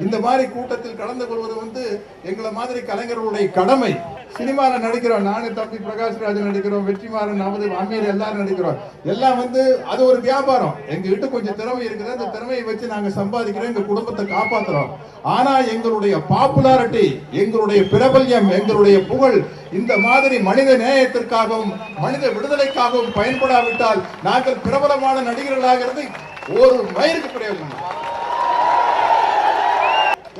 இந்த மாதிரி கூட்டத்தில் கலந்து கொள்வது வந்து எங்களை மாதிரி கலைஞர்களுடைய கடமை. சினிமாவில் நடிக்கிறோம். நானு தம்பி பிரகாஷ் ராஜ் நடிக்கிறோம். வெற்றிமாறன் நமது அமீர் எல்லாரும் நடிக்கிறோம். எல்லாம் வந்து அது ஒரு வியாபாரம். எங்ககிட்ட கொஞ்சம் திறமை இருக்குது. அந்த திறமையை வச்சு நாங்கள் சம்பாதிக்கிறோம். எங்கள் குடும்பத்தை காப்பாற்றுறோம் ஆனால் எங்களுடைய பாப்புலாரிட்டி எங்களுடைய பிரபல்யம் எங்களுடைய புகழ் இந்த மாதிரி மனித நேயத்திற்காகவும் மனித விடுதலைக்காகவும் பயன்படாவிட்டால் நாங்கள் பிரபலமான நடிகர்களாகிறது ஒரு மயிருக்கு பிரயோஜனம்.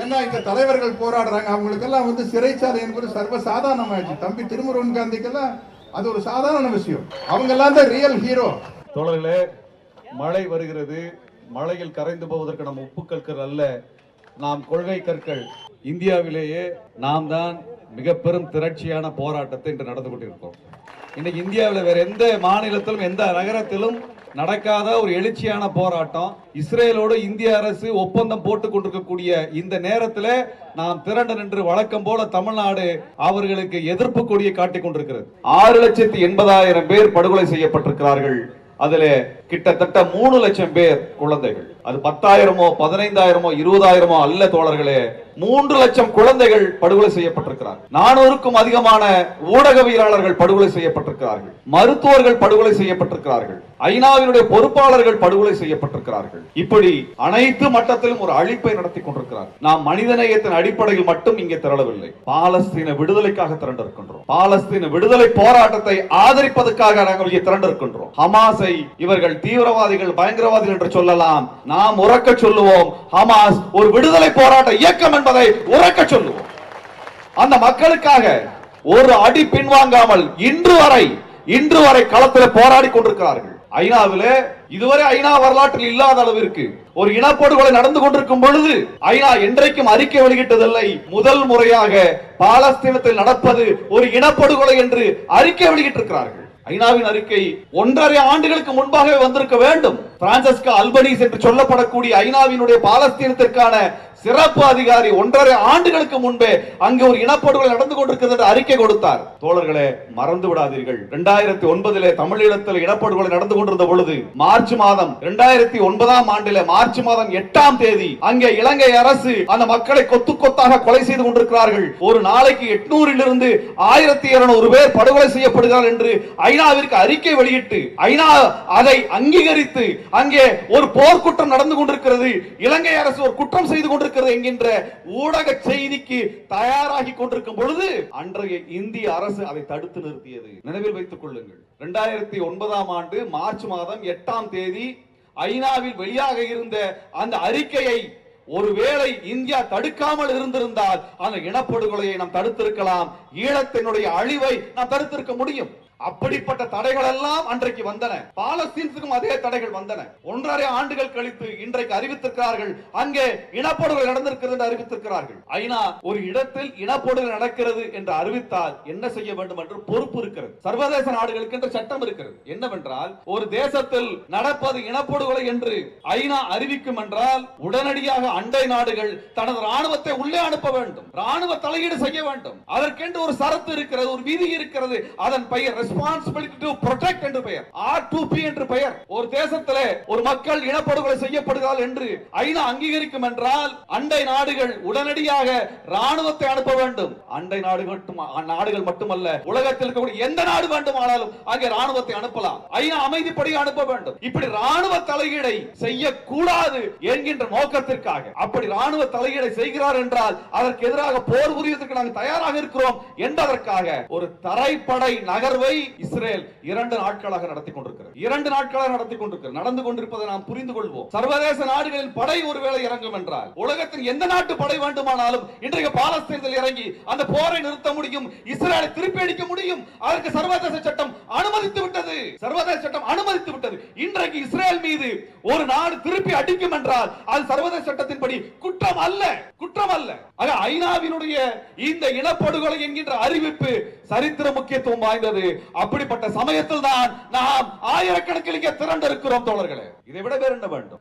ஏன்னா இந்த தலைவர்கள் போராடுறாங்க. அவங்களுக்கெல்லாம் வந்து சிறைச்சாலை என்பது சர்வசாதாரணமாயிடுச்சு. தம்பி திருமுருகன் காந்திக்கெல்லாம் அது ஒரு சாதாரண விஷயம். அவங்க எல்லாம் தான் ரியல் ஹீரோ தோழர்களே மழை வருகிறது. மழையில் கரைந்து போவதற்கு நம் உப்பு கற்கள் அல்ல நாம் கொள்கை கற்கள். இந்தியாவிலேயே நாம் தான் மிக பெரும் திரட்சியான போராட்டத்தை இன்று நடந்து கொண்டிருக்கிறோம். இன்னைக்கு இந்தியாவில் வேற எந்த மாநிலத்திலும் எந்த நகரத்திலும் நடக்காத ஒரு எழுச்சியான போராட்டம். இஸ்ரேலோடு இந்திய அரசு ஒப்பந்தம் போட்டுக் கொண்டிருக்கக்கூடிய இந்த நேரத்தில் நாம் திரண்டு நின்று வழக்கம் போல தமிழ்நாடு அவர்களுக்கு எதிர்ப்பு கொடியை காட்டிக் கொண்டிருக்கிறது. ஆறு லட்சத்தி எண்பதாயிரம் பேர் படுகொலை செய்யப்பட்டிருக்கிறார்கள். அதில் கிட்டத்தட்ட மூணு லட்சம் பேர் குழந்தைகள். அது பத்தாயிரமோ பதினைந்தாயிரமோ இருபதாயிரமோ அல்ல தோழர்களே. மூன்று லட்சம் குழந்தைகள் படுகொலை செய்யப்பட்டிருக்கிறார். நானூறுக்கும் அதிகமான ஊடகவியலாளர்கள் படுகொலை செய்யப்பட்டிருக்கிறார்கள். மருத்துவர்கள் படுகொலை செய்யப்பட்டிருக்கிறார்கள். ஐநாவினுடைய பொறுப்பாளர்கள் படுகொலை செய்யப்பட்டிருக்கிறார்கள். இப்படி அனைத்து மட்டத்திலும் ஒரு அழிப்பை நடத்தி கொண்டிருக்கிறார். நாம் மனிதநேயத்தின் அடிப்படையில் மட்டும் இங்கே திரளவில்லை. பாலஸ்தீன விடுதலைக்காக திரண்டிருக்கின்றோம். பாலஸ்தீன விடுதலை போராட்டத்தை ஆதரிப்பதற்காக நாங்கள் இங்கே திரண்டிருக்கின்றோம். ஹமாஸை இவர்கள் தீவிரவாதிகள் பயங்கரவாதிகள் என்று சொல்லலாம். நாம் உறக்க சொல்லுவோம். ஹமாஸ் ஒரு விடுதலை போராட்ட இயக்கம் என்பதை உறக்க சொல்லுவோம். அந்த மக்களுக்காக ஒரு அடி பின்வாங்காமல் இன்று வரை இன்று வரை களத்தில் போராடி கொண்டிருக்கிறார்கள். ஐநாவிலே இதுவரை ஐநா வரலாற்றில் இல்லாத அளவிற்கு ஒரு இனப்படுகொலை நடந்து கொண்டிருக்கும் பொழுது ஐநா என்றைக்கும் அறிக்கை வெளியிட்டதில்லை. முதல் முறையாக பாலஸ்தீனத்தில் நடப்பது ஒரு இனப்படுகொலை என்று அறிக்கை வெளியிட்டிருக்கிறார்கள். ஐநாவின் அறிக்கை ஒன்றரை ஆண்டுகளுக்கு முன்பாகவே வந்திருக்க வேண்டும். பிரான்சஸ்கா அல்பனீஸ் என்று சொல்லப்படக்கூடிய ஐநாவினுடைய பாலஸ்தீனத்திற்கான சிறப்பு அதிகாரி ஒன்றரை ஆண்டுகளுக்கு முன்பே அங்கு ஒரு இனப்படுகொலை நடந்து கொண்டிருக்கிறது என்று அறிக்கை கொடுத்தார். தோழர்களே மறந்து விடாதீர்கள். இரண்டாயிரத்தி ஒன்பதிலே தமிழீழத்தில் இனப்படுகொலை நடந்து கொண்டிருந்த பொழுது மார்ச் மாதம் இரண்டாயிரத்தி ஒன்பதாம் ஆண்டிலே மார்ச் மாதம் எட்டாம் தேதி அங்கே இலங்கை அரசு அந்த மக்களை கொத்து கொத்தாக கொலை செய்து கொண்டிருக்கிறார்கள். ஒரு நாளைக்கு எட்நூறில் இருந்து ஆயிரத்தி இருநூறு பேர் படுகொலை செய்யப்படுகிறார் என்று ஐநாவிற்கு அறிக்கை வெளியிட்டு ஐநா அதை அங்கீகரித்து அங்கே ஒரு போர்க்குற்றம் நடந்து கொண்டிருக்கிறது. இலங்கை அரசு ஒரு குற்றம் செய்து கொண்டிருக்கிறது. இருக்கிறது என்கின்ற ஊடக செய்திக்கு தயாராகி கொண்டிருக்கும் பொழுது அன்றைய இந்திய அரசு அதை தடுத்து நிறுத்தியது. நினைவில் வைத்துக் கொள்ளுங்கள். இரண்டாயிரத்தி ஒன்பதாம் ஆண்டு மார்ச் மாதம் எட்டாம் தேதி ஐநாவில் வெளியாக இருந்த அந்த அறிக்கையை ஒருவேளை இந்தியா தடுக்காமல் இருந்திருந்தால் அந்த இனப்படுகொலையை நாம் தடுத்திருக்கலாம். ஈழத்தினுடைய அழிவை நாம் தடுத்திருக்க முடியும். அப்படிப்பட்ட தடைகள் எல்லாம் அன்றைக்கு வந்தன. பாலஸ்தீன்ஸுக்கும் அதே தடைகள் வந்தன. ஒன்றரை ஆண்டுகள் கழித்து இன்றைக்கு அறிவித்திருக்கிறார்கள் அங்கே இனப்படுகொலை நடந்திருக்கிறது என்று அறிவித்திருக்கிறார்கள். ஐநா ஒரு இடத்தில் இனப்படுகொலை நடக்கிறது என்று அறிவித்தால் என்ன செய்ய வேண்டும் என்று பொறுப்பு இருக்கிறது. சர்வதேச நாடுகளுக்கு என்று சட்டம் இருக்கிறது. என்னவென்றால் ஒரு தேசத்தில் நடப்பது இனப்படுகொலை என்று ஐநா அறிவிக்கும் என்றால் உடனடியாக அண்டை நாடுகள் தனது ராணுவத்தை உள்ளே அனுப்ப வேண்டும். ராணுவ தலையீடு செய்ய வேண்டும். அதற்கென்று ஒரு சரத்து இருக்கிறது ஒரு விதி இருக்கிறது அதன் பெயர் ரெஸ்பான்சிபிலிட்டி டு ப்ரொடெக்ட் என்று பெயர். ஆர் டு பி என்று பெயர். ஒரு தேசத்தில் ஒரு மக்கள் இனப்படுகொலை செய்யப்படுகிறார் என்று ஐநா அங்கீகரிக்கும் என்றால் அண்டை நாடுகள் உடனடியாக ராணுவத்தை அனுப்ப வேண்டும். அண்டை நாடு மட்டும் நாடுகள் மட்டுமல்ல உலகத்தில் இருக்கக்கூடிய எந்த நாடு வேண்டுமானாலும் அங்கே ராணுவத்தை அனுப்பலாம். ஐநா அமைதிப்படி அனுப்ப வேண்டும். இப்படி ராணுவ தலையீடை செய்யக்கூடாது என்கின்ற நோக்கத்திற்காக. அப்படி ராணுவ தலையீடை செய்கிறார் என்றால் அதற்கு எதிராக போர் புரியதற்கு நாங்கள் தயாராக இருக்கிறோம் என்பதற்காக ஒரு தரைப்படை நகர்வை போரை இஸ்ரேல் இரண்டு நாட்களாக நடத்தி கொண்டிருக்கிறது. இரண்டு நாட்களாக நடத்தி கொண்டிருக்கிறது. நடந்து கொண்டிருப்பதை நாம் புரிந்து கொள்வோம். சர்வதேச நாடுகளில் படை ஒருவேளை இறங்கும் என்றால் உலகத்தின் எந்த நாட்டு படை வேண்டுமானாலும் இன்றைக்கு பாலஸ்தீனத்தில் இறங்கி அந்த போரை நிறுத்த முடியும் இஸ்ரேலை திருப்பி அடிக்க முடியும். அதற்கு சர்வதேச சட்டம் அனுமதித்து விட்டது. சர்வதேச சட்டம் அனுமதித்து விட்டது. இன்றைக்கு இஸ்ரேல் மீது ஒரு நாடு திருப்பி அடிக்கும் என்றால் அது சர்வதேச சட்டத்தின்படி குற்றம் அல்ல. குற்றம் அல்ல. ஐநாவினுடைய இந்த இனப்படுகொலை என்கின்ற அறிவிப்பு சரித்திர முக்கியத்துவம் வாய்ந்தது. அப்படிப்பட்ட சமயத்தில் தான் நாம் ஆயிரக்கணக்கில் இங்கே திரண்டிருக்கிறோம் தோழர்களே. இதை விட வேறு என்ன வேண்டும்?